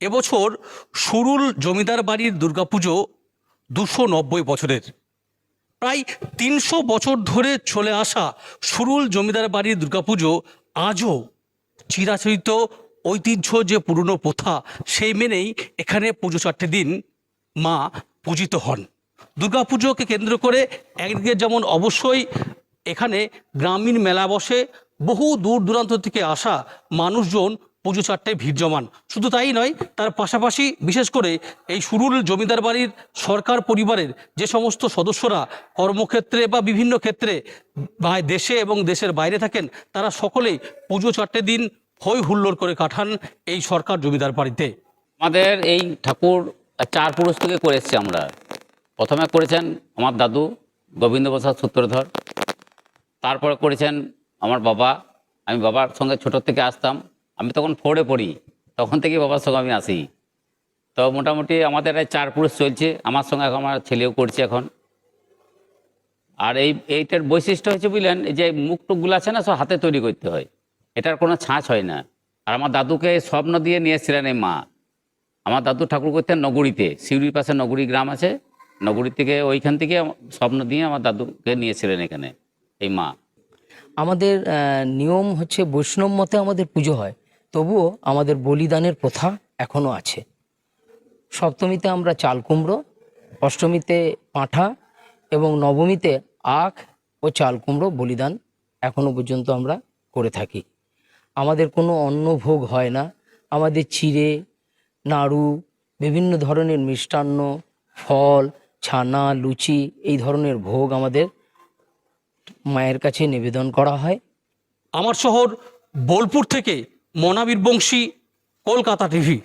এবছর সুরুল জমিদার বাড়ির দুর্গাপুজো দুশো নব্বই বছরের। প্রায় তিনশো বছর ধরে চলে আসা সুরুল জমিদার বাড়ির দুর্গাপুজো আজও চিরাচরিত, ঐতিহ্য যে পুরনো প্রথা, সেই মেনেই এখানে পুজো চারটে দিন মা পূজিত হন। দুর্গাপুজোকে কেন্দ্র করে একদিকে যেমন অবশ্যই এখানে গ্রামীণ মেলা বসে, বহু দূর দূরান্ত থেকে আসা মানুষজন পুজো চারটে ভিড় জমান। শুধু তাই নয়, তার পাশাপাশি বিশেষ করে এই সুরুল জমিদার বাড়ির সরকার পরিবারের যে সমস্ত সদস্যরা কর্মক্ষেত্রে বা বিভিন্ন ক্ষেত্রে দেশে এবং দেশের বাইরে থাকেন, তারা সকলেই পুজো চারটে দিন হই হুল্লোড় করে কাটান এই সরকার জমিদার বাড়িতে। আমাদের এই ঠাকুর চার পুরুষ থেকে করে আমরা। প্রথমে করেছেন আমার দাদু গোবিন্দ প্রসাদ সূত্রধর। তারপরে করেছেন আমার বাবা। আমি বাবার সঙ্গে ছোট থেকে আসতাম। আমি তখন ফোরে পড়ি। তখন থেকে বাবার সঙ্গে আমি আসি। তো মোটামুটি আমাদের চার পুরুষ চলছে। আমার সঙ্গে এখন আমার ছেলেও করছে এখন। আর এই, এইটার বৈশিষ্ট্য হচ্ছে বুঝলেন যে মুখ টুকগুলো আছে না, সব হাতে তৈরি করতে হয়। এটার কোনো ছাঁচ হয় না। আর আমার দাদুকে স্বপ্ন দিয়ে নিয়ে এসেছিলেন এই মা। আমার দাদু ঠাকুর করতেন নগরীতে। সিউড়ির পাশে নগরী গ্রাম আছে। নগরী থেকে ওইখান থেকে স্বপ্ন দিয়ে আমার দাদুকে নিয়েছিলেন এখানে, এই মা। আমাদের নিয়ম হচ্ছে বৈষ্ণব মতে আমাদের পুজো হয়। তবুও আমাদের বলিদানের প্রথা এখনও আছে। সপ্তমীতে আমরা চাল কুমড়ো, অষ্টমীতে পাঁঠা এবং নবমীতে আখ ও চাল কুমড়ো বলিদান এখনও পর্যন্ত আমরা করে থাকি। আমাদের কোনো অন্ন ভোগ হয় না। আমাদের চিড়ে, নাড়ু, বিভিন্ন ধরনের মিষ্টান্ন, ফল, ছানা, লুচি এই ধরনের ভোগ আমাদের মায়ের কাছে নিবেদন করা হয়। আমার শহর বোলপুর থেকে মনাবীর বংশী কলকাতা টিভি।